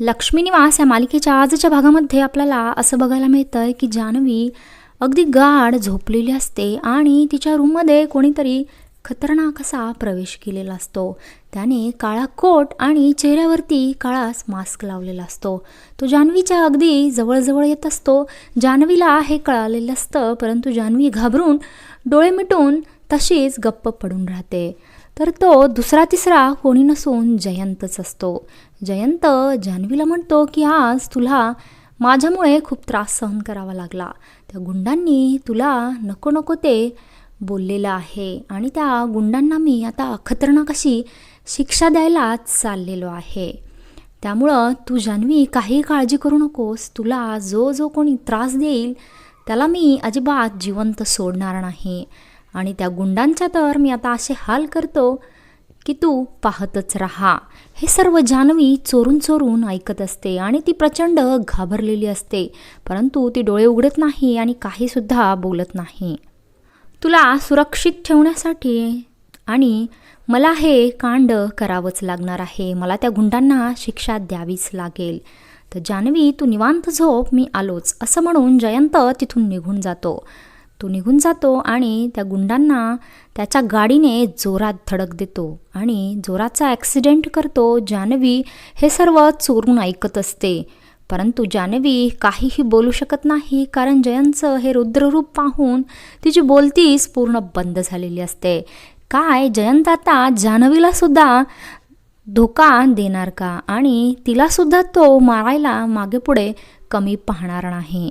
लक्ष्मी निवास या मालिकेच्या आजच्या भागामध्ये आपल्याला असं बघायला मिळतं आहे की जान्हवी अगदी गाढ झोपलेली असते आणि तिच्या रूममध्ये कोणीतरी खतरनाक असा प्रवेश केलेला असतो. त्याने काळा कोट आणि चेहऱ्यावरती काळाच मास्क लावलेला असतो. तो जान्हवीच्या अगदी जवळजवळ येत असतो. जान्हवीला हे कळालेलं असतं परंतु जान्हवी घाबरून डोळे मिटून तशीच गप्प पडून राहते. तर तो दुसरा तिसरा कोणी नसून जयंतच असतो. जयंत जान्हवीला म्हणतो की आज तुला माझ्यामुळे खूप त्रास सहन करावा लागला. त्या गुंडांनी तुला नको नको ते बोललेलं आहे आणि त्या गुंडांना मी आता खतरनाक अशी शिक्षा द्यायलाच चाललेलो आहे. त्यामुळं तू जान्हवी काही काळजी करू नकोस. तुला जो जो कोणी त्रास देईल त्याला मी अजिबात जिवंत सोडणार नाही. आणि त्या गुंडांच्या तर मी आता असे हाल करतो की तू पाहतच राहा. हे सर्व जान्हवी चोरून चोरून ऐकत असते आणि ती प्रचंड घाबरलेली असते परंतु ती डोळे उघडत नाही आणि काहीसुद्धा बोलत नाही. तुला सुरक्षित ठेवण्यासाठी आणि मला हे कांड करावंच लागणार आहे. मला त्या गुंडांना शिक्षा द्यावीच लागेल. तर जान्हवी तू निवांत झोप मी आलोच. असं म्हणून जयंत तिथून निघून जातो. तो निघून जातो आणि त्या गुंडांना त्याच्या गाडीने जोरात धडक देतो आणि जोराचा ॲक्सिडेंट करतो. जान्हवी हे सर्व चोरून ऐकत असते. परंतु जान्हवी काहीही बोलू शकत नाही कारण जयंतचं हे रुद्ररूप पाहून तिची बोलतीच पूर्ण बंद झालेली असते. काय जयंत आता जान्हवीला सुद्धा धोका देणार का? आणि तिलासुद्धा तो मारायला मागे पुढे कमी पाहणार नाही.